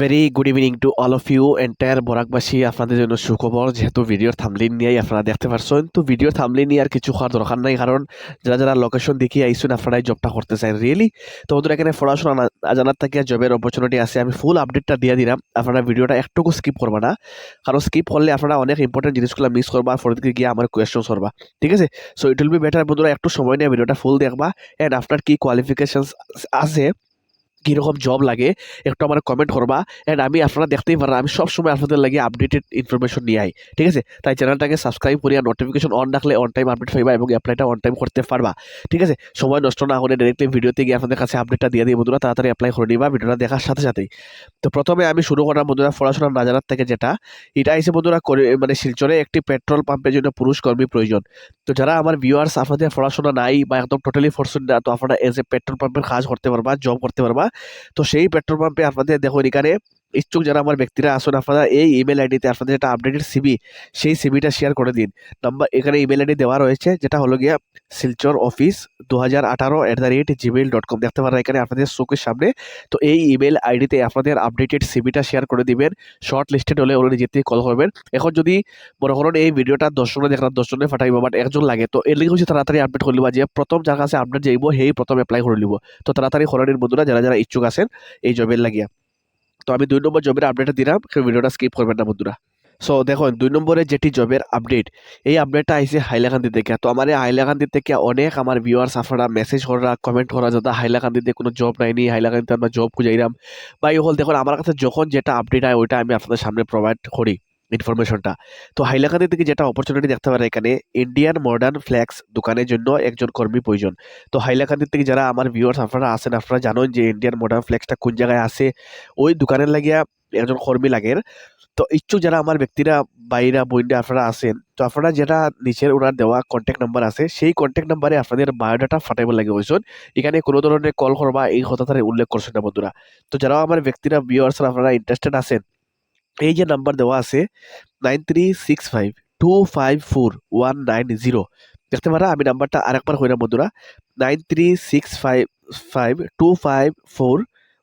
Very good evening to all of you entire বরাকবাসী আপনাদের জন্য সুখবর, যেহেতু ভিডিওর থামলিন নিয়েই আপনারা দেখতে পারছেন। তো ভিডিওর থামলিন নিয়ে আর কিছু হওয়ার দরকার নাই, কারণ যারা যারা লোকেশন দেখিয়ে আইসুন, আপনারাই জবটা করতে চান রিয়েলি তো ওদের এখানে পড়াশোনা জানার থেকে জবের অপরচুনিটি আছে, আমি ফুল আপডেটটা দিয়ে দিলাম। আপনারা ভিডিওটা একটুকু স্কিপ করবা না, কারণ স্কিপ করলে আপনারা অনেক ইম্পর্টেন্ট জিনিসগুলো মিস করবা আর ফরিদকে গিয়ে আমার কোয়েশ্চন করবা, ঠিক আছে? So it will be better বন্ধুরা, একটু সময় নিয়ে ভিডিওটা ফুল দেখবা অ্যান্ড আপনার কি কোয়ালিফিকেশন আছে কীরকম জব লাগে, একটু আমার কমেন্ট করবা। অ্যান্ড আমি আপনারা দেখতেই পারেন আমি সবসময় আপনাদের লাগে আপডেটেড ইনফরমেশন নিয়ে আই, ঠিক আছে? তাই চ্যানেলটাকে সাবস্ক্রাইব করিয়া নোটিফিকেশন অন রাখলে অন টাইম আপডেট পাইবা এবং অ্যাপ্লাইটা অন টাইম করতে পারবা, ঠিক আছে? সময় নষ্ট না করে ডাইরেক্টলি ভিডিওতে গিয়ে আপনাদের কাছে আপডেটটা দিয়ে দিই বন্ধুরা, তাড়াতাড়ি অ্যাপ্লাই করে নিবা, ভিডিওটা দেখার সাথে সাথেই। তো প্রথমে আমি শুরু করলাম বন্ধুরা পড়াশোনা না জানার থেকে যেটা, এটা এসে বন্ধুরা করে মানে শিলচরে একটি পেট্রোল পাম্পের জন্য পুরুষ কর্মী প্রয়োজন। তো যারা আমার ভিউয়ার্স আপনাদের পড়াশোনা নাই বা একদম টোটালি ফরসুন না, তো আপনারা এজ এ পেট্রোল পাম্পের কাজ করতে পারবা জব করতে পারবা। তো সেই পেট্রোল পাম্পে আপনাদের দেখুন এখানে ইচ্ছুক যারা আমার ব্যক্তিরা, আসুন আপনারা এই ইমেল আইডিতে আপনাদের যেটা আপডেটেড সিবি সেই সিবিটা শেয়ার করে দিন। নাম্বার এখানে ইমেল আইডি দেওয়া রয়েছে, যেটা হলো গিয়া শিলচর অফিস দু হাজার আঠারো at the rate Gmail dot com দেখতে পারেন এখানে আপনাদের চোখের সামনে। তো এই ইমেল আইডিতে আপনাদের আপডেটেড সিবিটা শেয়ার করে দিবেন। শর্ট লিস্টেড হলে ওরা নিজের থেকে কল করবেন। এখন যদি মনে করেন এই ভিডিওটা দশজনে দেখলাম দশজনে ফাটাইব বাট একজন লাগে, তো এর লিগে হচ্ছে তাড়াতাড়ি আপডেট করে লিবা যে প্রথম যার কাছে আপডেট যাইব সেই প্রথম অ্যাপ্লাই করে লিব তো তাড়াতাড়ি খরানির বন্ধুরা, যারা যারা ইচ্ছুক আছেন এই জবের লাগিয়া। তো আমি দুই নম্বর জবের আপডেটটা দিলাম ভিডিওটা স্কিপ করবেন না বন্ধুরা। সো দেখুন, দুই নম্বরে যেটি জবের আপডেট এই আপডেটটা আইসে হাইলাকান্দি থেকে। তো আমার হাইলাকান্দি থেকে অনেক আমার ভিউয়ার্স আপনারা মেসেজ করা কমেন্ট করা যাতে হাইলাকান্দিতে কোনো জব নাইনি হাইলাকান্দিতে আমরা জব খুঁজাইলাম। বা এই হল, দেখুন, আমার কাছে যখন যেটা আপডেট হয়, ওইটা আমি আপনাদের সামনে প্রোভাইড করি। ইনফরমেশনটা তো হাইলাকান্দি থেকে যেটা অপরচুনিটি দেখতে পারে এখানে ইন্ডিয়ান মডার্ন ফ্ল্যাক্স দোকানের জন্য একজন কর্মী প্রয়োজন। তো হাইলাকান্দি থেকে যারা আমার ভিউয়ার্স আপনারা আছেন, আপনারা জানেন যে ইন্ডিয়ান মডার্ন ফ্ল্যাক্সটা কোন জায়গায় আছে? ওই দোকানের লাগিয়া একজন কর্মী লাগের তো ইচ্ছুক যারা আমার ব্যক্তিরা, বাইরা বইন্ডে আপনারা আছেন, তো আপনারা যেটা নিচের ওনার দেওয়া কন্ট্যাক্ট নাম্বার আছে, সেই কন্ট্যাক্ট নাম্বারে আপনাদের বায়োডাটা ফাটাইব লাগে হয়েছেন এখানে কোনো ধরনের কল করবা, এই কথাটা উল্লেখ করছেন না বন্ধুরা। তো যারা আমার ব্যক্তিরা ভিউয়ার্স আপনারা ইন্টারেস্টেড আছেন এই যে নাম্বার দেওয়া আছে nine three six five two five four one nine zero. দেখতে পারা, আমি নাম্বারটা আরেকবার হইলাম বন্ধুরা, nine three six five five two five four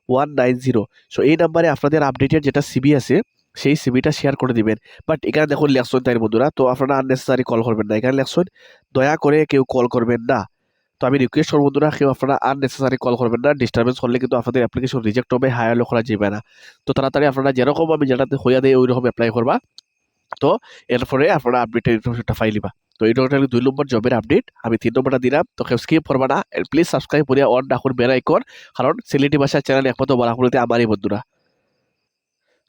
one nine zero. So এই নাম্বারে আপনাদের আপডেটেড যেটা সিবি আছে, সেই সিবিটা শেয়ার করে দিবেন। বাট এখানে দেখুন লেখছেন তাই বন্ধুরা, তো আপনারা আননেসেসারি কল করবেন না। এখানে লেখছেন দয়া করে কেউ কল করবেন না। তো আমি রিকোয়েস্ট করব বন্ধুরা, কেউ আপনারা আননেসেসারি কল করবেন না ডিস্টারবেন্স করলে কিন্তু আপনাদের অ্যাপ্লিকেশন রিজেক্ট হবে হায়ার করা যাবে না। তো তাড়াতাড়ি আপনারা যেরকম আমি যেটাতে হইয়া দেয় ওই রকম অ্যাপ্লাই করবা। তো এরপরে আপনারা আপডেটের ইনফরমেশনটা ফাইলিবা তো হলো দুই নম্বর জবের আপডেট আমি তিন নম্বরটা দিলাম, তো কেউ স্কিপ করবা না প্লিজ সাবস্ক্রাইব করিয়া অন রাখুন বেল আইকন কারণ সিলেটি ভাষার চ্যানেল একমাত্র বরাকুলিতে আমারই বন্ধুরা।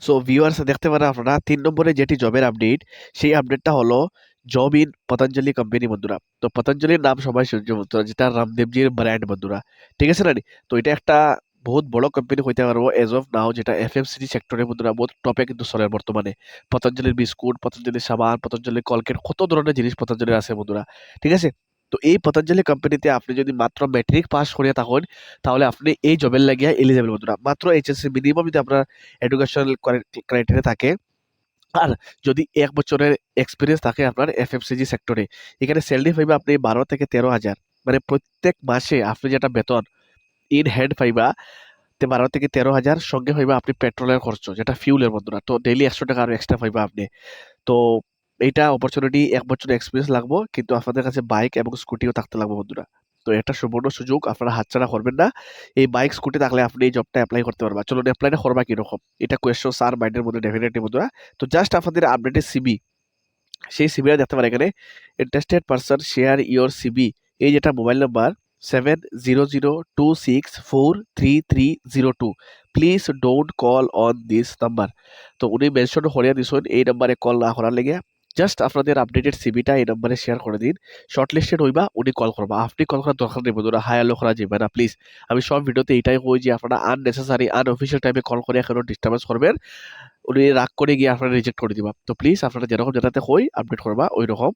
সো ভিউয়ার্স দেখতে পারেন আপনারা, তিন নম্বরে যেটি জবের আপডেট সেই আপডেটটা হলো জব ইন পতঞ্জলি কোম্পানি বন্ধুরা তো পতঞ্জলির নাম সবাই শুনছে বন্ধুরা, যেটা রামদেবজির ব্র্যান্ড বন্ধুরা ঠিক আছে না তো এটা একটা বহুত বড় কোম্পানি হইতে পারব এজ অফ নাও যেটা এফ এম সিটি সেক্টরে বন্ধুরা বহুত টপে কিন্তু চলে বর্তমানে। পতঞ্জলির বিস্কুট পতঞ্জলির সাবান পতঞ্জলির কলকেট কত ধরনের জিনিস পতঞ্জলির আছে বন্ধুরা। ঠিক আছে? তো এই পতঞ্জলি কোম্পানিতে আপনি যদি মাত্র ম্যাট্রিক পাস করিয়া থাকুন, তাহলে আপনি এই জবের লাগিয়া এলিজেবল বন্ধুরা। মাত্র এইচএসসি মিনিমাম যদি আপনার এডুকেশনাল ক্রাইটেরিয়া থাকে আর যদি এক বছরের এক্সপিরিয়েন্স থাকে আপনার এফএমসিজি সেক্টরে এখানে স্যালারি পাইবা আপনি বারো থেকে তেরো হাজার। মানে প্রত্যেক মাসে আপনি যেটা বেতন ইন হ্যান্ড পাইবা বারো থেকে তেরো হাজার, সঙ্গে পাইবা আপনি পেট্রোলের খরচ, যেটা ফিউলের বন্ধুরা তো ডেইলি একশো টাকা আরও এক্সট্রা পাইবা আপনি। তো এইটা অপরচুনিটি এক বছরের এক্সপিরিয়েন্স লাগবো, কিন্তু আপনাদের কাছে বাইক এবং স্কুটিও থাকতে লাগবে বন্ধুরা। তো এটা সুবর্ণ সুযোগ, আপনারা হাতছাড়া করবেন না। এই বাইক স্কুটি থাকলে আপনি এই জবটা অ্যাপ্লাই করতে পারবেন। চলুন অ্যাপ্লাইটা করবা কীরকম? এটা কোয়েশ্চন স্যার মাইন্ডের মধ্যে ডেফিনেটলি বন্ধুরা। তো জাস্ট আপনাদের আপডেটেড সিবি সেই সিবিটা দেখতে পারেন এখানে। Interested person share your CV এই যেটা mobile number seven zero zero two six four three three zero two please don't call on this number তো উনি মেনশন করিয়া দিছেন, এই নাম্বারে কল না করার লেগে জাস্ট আপনাদের আপডেটেড সিবিটা এই নাম্বারে শেয়ার করে দিন। শর্ট লিস্টেড হইবা, উনি কল করবা। আপনি কল করার দরকার নেই বন্ধুরা। আলো করা যাবে না প্লিজ আমি সব ভিডিওতে এটাই কই যে আপনারা আননেসেসারি আনঅফিসিয়াল টাইমে কল করে এখনও ডিস্টার্বেন্স করবেন। উনি রাগ করে গিয়ে আপনারা রিজেক্ট করে দিবা। তো প্লিজ আপনারা যেরকম যেটাতে হই আপডেট করবা ওই রকম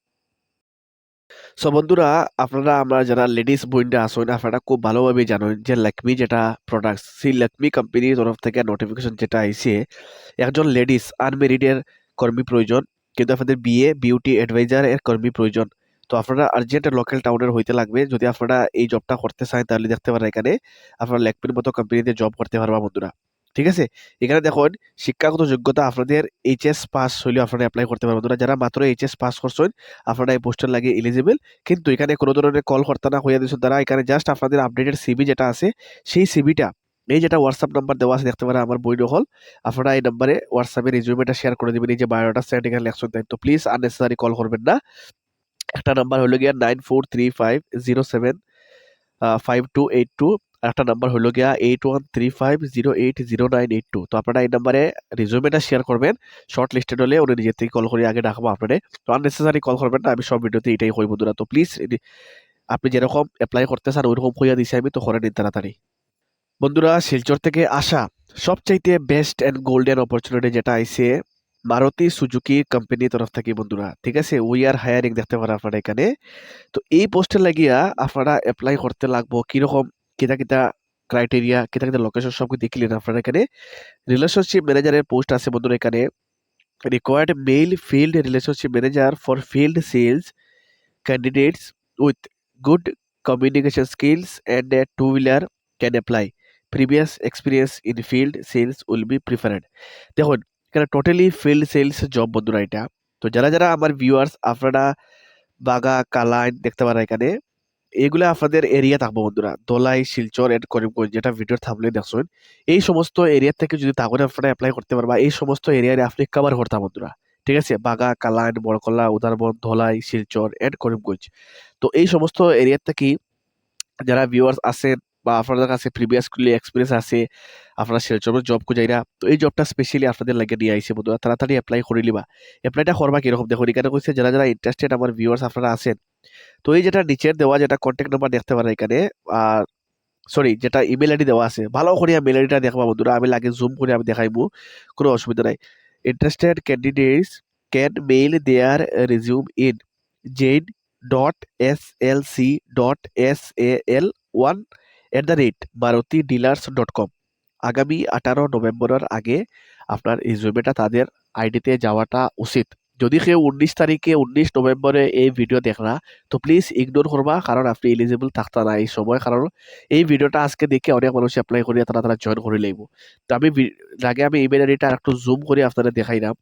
সো বন্ধুরা, আপনারা আমরা যারা লেডিস বইন্ডে আসেন আপনারা খুব ভালোভাবে জানেন যে ল্যাকমি যেটা প্রোডাক্ট সেই ল্যাকমি কোম্পানির তরফ থেকে নোটিফিকেশন যেটা আইছে, একজন লেডিস আনমেরিডের কর্মী প্রয়োজন। কিন্তু আপনাদের বিয়ে বিউটি অ্যাডভাইজার এর কর্মী প্রয়োজন, তো আপনারা আর্জেন্ট লোকাল টাউনের হইতে লাগবে। যদি আপনারা এই জবটা করতে চান, তাহলে দেখতে পারেন এখানে আপনারা ল্যাকপির মতো কোম্পানিতে জব করতে পারবা বন্ধুরা। ঠিক আছে? এখানে দেখুন, শিক্ষাগত যোগ্যতা আপনাদের এইচএস পাস হইলে আপনারা অ্যাপ্লাই করতে পারবেন। বন্ধুরা, যারা মাত্র এইচএস পাস করছেন, আপনারা এই পোস্টের লাগে এলিজিবল কিন্তু এখানে কোনো ধরনের কল কর্তা না হইয়া দিচ্ছেন তারা এখানে জাস্ট আপনাদের আপডেটেড সিবি যেটা আছে, সেই সিবিটা এই যেটা হোয়াটসঅ্যাপ নাম্বার দেওয়া আছে, দেখতে পারেন আমার বই হল আপনারা এই নাম্বারে হোয়াটসঅ্যাপে রিজিউমেটা শেয়ার করে দেবেন, এই যে বায়োডাটা সেন্ড এখানে লেখছেন তাই তো প্লিজ আননেসেসারি কল করবেন না। একটা নাম্বার হলো গিয়া nine four three five zero seven five two eight two একটা নাম্বার হলো গিয়া eight one three five zero eight zero nine eight two তো আপনারা এই নাম্বারে রিজুমেটা শেয়ার করবেন শর্ট লিস্টেড হলে উনি নিজের থেকে কল করে আগে ডাকবো আপনাদের তো আননেসেসারি কল করবেন না, আমি সব ভিডিওতে এটাই কই বন্ধুরা। তো প্লিজ আপনি যেরকম অ্যাপ্লাই করতে চান, ওইরকম হইয়া দিছে আমি, তো করে নিন তাড়াতাড়ি। বন্ধুরা, শিলচর থেকে আসা সবচাইতে বেস্ট অ্যান্ড গোল্ডেন অপরচুনিটি যেটা আইসে মারুতি সুজুকি কোম্পানির তরফ থেকে বন্ধুরা, ঠিক আছে? উই আর হায়ারিং দেখতে পারেন আপনারা এখানে। তো এই পোস্টে লাগিয়া আপনারা অ্যাপ্লাই করতে লাগবো, কীরকম, কিতা কিতা ক্রাইটেরিয়া কিতা কিতা লোকেশন সব দেখলেন আপনারা এখানে। রিলেশনশিপ ম্যানেজারের পোস্ট আছে বন্ধুরা এখানে। Required male field relationship manager for field sales candidates with good communication skills and two wheeler can apply previous experience in field sales will be preferred দেখুন, এখানে টোটালি ফিল্ড সেলস জব বন্ধুরা এটা। তো যারা যারা আমার ভিউয়ার্স আপনারা বাগা, কালাইন দেখতে পারেন এখানে, এগুলো আপনাদের এরিয়া থাকব বন্ধুরা। দোলাই, শিলচর এন্ড করিমগঞ্জ, যেটা ভিডিওর থামলে দেখছেন, এই সমস্ত এরিয়া থেকে যদি তাহলে আপনারা অ্যাপ্লাই করতে পারবা, এই সমস্ত এরিয়ায় আপনি কভার করতে বন্ধুরা। ঠিক আছে? বাগা, কালাইন, বড়কলা, উদারবন, ধলাই, শিলচর এন্ড করিমগঞ্জ। তো এই সমস্ত এরিয়া থেকে যারা ভিউয়ার্স আছেন বা আপনাদের কাছে প্রিভিয়াসলি এক্সপিরিয়েন্স আছে, আপনারা শিলচরের জব খুঁজাইরা তো এই জবটা স্পেশালি আপনাদের লাগে নিয়ে আইসে বন্ধুরা, তাড়াতাড়ি অ্যাপ্লাই করে লিবা অ্যাপ্লাইটা করবা কীরকম? দেখুন এখানে কইছে, যারা যারা ইন্টারেস্টেড আমার ভিউয়ার্স আপনারা আছেন। তো এই যেটা নিচের দেওয়া, যেটা কন্ট্যাক্ট নাম্বার দেখতে পারেন এখানে, আর সরি যেটা ইমেল আইডি দেওয়া আছে, ভালো করে মেল আইডিটা দেখবা বন্ধুরা, আমি লাগে জুম করে আমি দেখাইবো, কোনো অসুবিধা নাই। Interested candidates can mail their resume in Z dot S L C dot S A L one at the rate Maruti dealers dot com আগামী আঠারো নভেম্বরের আগে আপনার রিজিউমেটা তাদের আইডিতে যাওয়াটা উচিত। যদি কেউ উনিশ তারিখে উনিশ নভেম্বরে এই ভিডিও দেখরা তো প্লিজ ইগনোর করবা, কারণ আপনি এলিজিবল থাকতা না এই সময়, কারণ এই ভিডিওটা আজকে দেখে অনেক মানুষ অ্যাপ্লাই করিয়া তারা তারা জয়েন করে লইব। তো আমি আগে আমি ইমেল আইডিটা একটু জুম করে আপনারা দেখাইলাম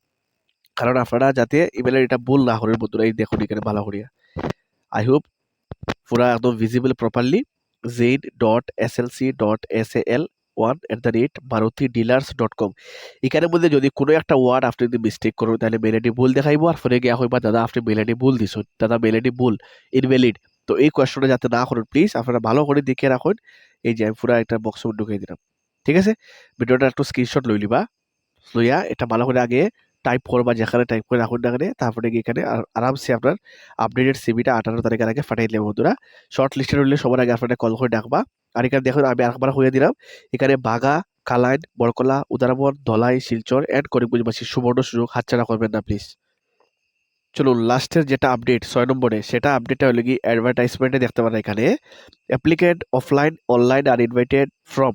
কারণ আপনারা যাতে ইমেল আইডিটা ভুল না করেন, বন্ধুরা, এই দেখুন এখানে ভালো করিয়া। আই হোপ পুরা একদম visible properly Z dot S L C dot S A L one at the rate Maruti dealers dot com এখানের মধ্যে যদি কোনো একটা ওয়ার্ড আপনি যদি মিস্টেক করুন, তাহলে মেলেডি ভুল দেখাইব। আর ফোনে গিয়া হইবা দাদা, আপনি মেলেডি ভুল দিছেন। দাদা মেলেডি ভুল ইনভ্যালিড তো এই কোয়েশনটা যাতে না করুন প্লিজ আপনারা ভালো করে দেখে রাখুন। এই যে, আমি পুরো একটা বক্স ঢুকিয়ে দিলাম। ঠিক আছে? ভিডিওটা একটু স্ক্রিনশট লই লিবা লইয়া এটা ভালো করে আগে টাইপ করবা যেখানে টাইপ করে রাখুন না তারপরে গিয়ে এখানে আরামসে আপনার আপডেটেড সিবিটা আঠারো তারিখের আগে ফাটাই দিলে বন্ধুরা। শর্ট লিস্টেড হলে সবার আগে আপনারা কল করে ডাকবা। আর এখানে দেখুন, আমি আরেকবার হয়ে দিলাম। এখানে বাগা, কালাইন, বরকলা, উদারবন, ধলাই, শিলচর অ্যান্ড করিমগঞ্জবাসী সুবর্ণ সুযোগ হাতছাড়া করবেন না প্লিজ চলুন লাস্টের যেটা আপডেট ছয় নম্বরে, সেটা আপডেটটা হলো কি অ্যাডভার্টাইজমেন্টে দেখতে পারেন এখানে। Applicant offline online are invited from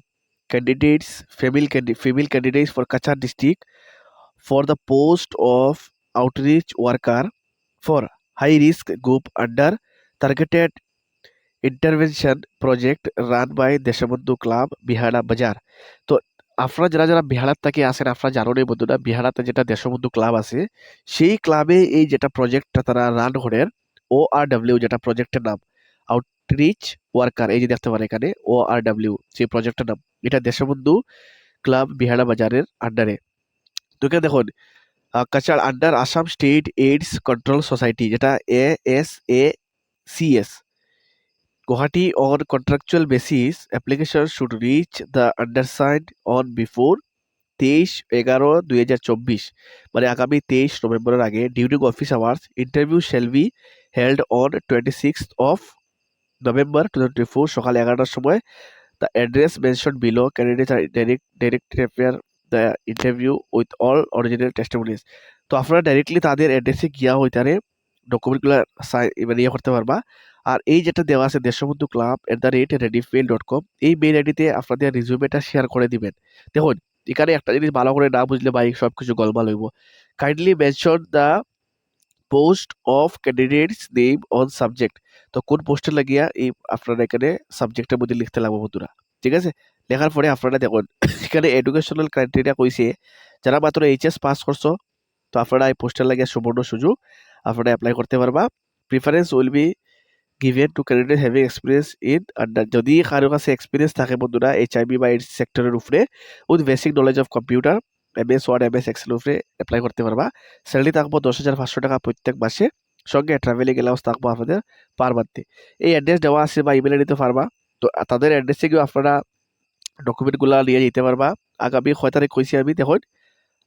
candidates female female candidates for Cachar district for the post of outreach worker for high risk group under targeted intervention project run by Deshbandhu club Bihara Bazar তো আপনারা যারা যারা বিহারাত থেকে আসেন, আপনারা জানেন এই বন্ধুরা বিহারাতে যেটা দেশবন্ধু ক্লাব আছে, সেই ক্লাবে এই যেটা প্রজেক্টটা তারা রান করেন ও আর ডাব্লিউ যেটা প্রজেক্টের নাম আউটরিচ ওয়ার্কার এই যে দেখতে পারেন এখানে ও আর ডাব্লিউ সেই প্রজেক্টের নাম। এটা দেশবন্ধু ক্লাব বিহারা বাজারের আন্ডারে তো দেখুন Cachar under Assam state AIDS control society যেটা A S A C S Guwahati on contractual basis application should reach the undersigned on before তেইশ এগারো দুই হাজার চব্বিশ মানে আগামী তেইশ নভেম্বরের আগে during office hours interview shall be held on twenty six of November two twenty four সকাল এগারোটার সময়। The address mention below candidate direct direct appear the interview with all original testimonies তো আপনারা ডাইরেক্টলি তাদের অ্যাড্রেসে গিয়া হইতারে ডকুমেন্টগুলো মানে ইয়ে করতে পারবা। আর এই যেটা দেওয়া আছে Deshbandhu club at the rate rediffmail dot com এই মেইল আইডিতে আপনাদের রিজিউমেটা শেয়ার করে দিবেন। দেখুন, এখানে একটা জিনিস ভালো করে না বুঝলে বা সব কিছু গলমাল হইব। Kindly mention the post of candidates name on subject তো কোন পোস্টে লাগিয়া এই আপনারা এখানে সাবজেক্টের মধ্যে লিখতে লাগবে বন্ধুরা। ঠিক আছে? লেখার পরে আপনারা দেখুন, এখানে এডুকেশনাল ক্রাইটেরিয়া কইছে যারা মাত্র এইচএস পাস করছ তো আপনারা এই পোস্টার লাগে সুবর্ণ সুযোগ আপনারা অ্যাপ্লাই করতে পারবা। Preference will be given to candidate having experience in under যদি কারও কাছে এক্সপিরিয়েন্স থাকে বন্ধুরা এইচআইবি বা এইডস সেক্টরের উপরে with basic knowledge of computer M S word M S excel উপরে অ্যাপ্লাই করতে পারবা। স্যালারি থাকব দশ হাজার পাঁচশো টাকা প্রত্যেক মাসে, সঙ্গে ট্রাভেলিং এলাউন্স থাকব আপনাদের পার মান্থে এই অ্যাড্রেস দেওয়া আছে বা ইমেলে নিতে পারবা, তো তাদের অ্যাড্রেসে গিয়ে আপনারা ডকুমেন্টগুলো নিয়ে যেতে পারবা। আগামী কয় তারিখ কইছি আমি দেখুন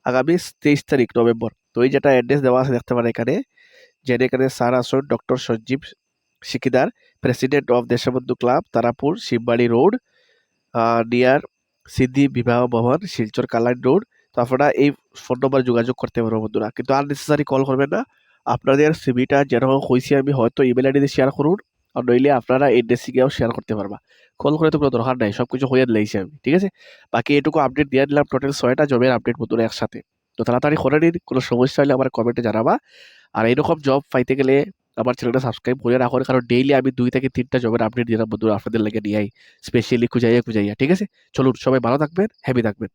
আগামী তেইশ তারিখ নভেম্বর তো এই যেটা অ্যাড্রেস দেওয়া আছে দেখতে পারেন এখানে যে এখানে স্যার আসুন doctor Sanjib Sikdar president of Deshbandhu club Tarapur Shibbari road near Siddhi Bibaha Bhawan Silchar Kalain road তো আপনারা এই ফোন নম্বর যোগাযোগ করতে পারব বন্ধুরা। কিন্তু আননেসেসারি কল করবেন না। আপনাদের সিভিটা যেরকম হয়েছে আমি হয়তো ইমেল আইডি শেয়ার করুন আর নইলে আপনারা এই ডেসিকেও শেয়ার করতে পারবা। কল করে তো কোনো দরকার নাই সব কিছু হয়ে দিলেইছি আমি ঠিক আছে? বাকি এটুকু আপডেট দিয়ে দিলাম টোটাল ছয়টা জবের আপডেট বন্ধুরা একসাথে। তো তাড়াতাড়ি করে নিন, কোনো সমস্যা হলে আমার কমেন্টে জানাবা। আর এইরকম জব পাইতে গেলে আমার চ্যানেলটা সাবস্ক্রাইব করে রাখুন কারণ ডেইলি আমি দুই থেকে তিনটা জবের আপডেট দিলাম বন্ধুরা আপনাদের লেগে নিয়ে আই স্পেশালি খুঁজাইয়া খুঁজাইয়া, ঠিক আছে? চলুন, সবাই ভালো থাকবেন হ্যাপি থাকবেন।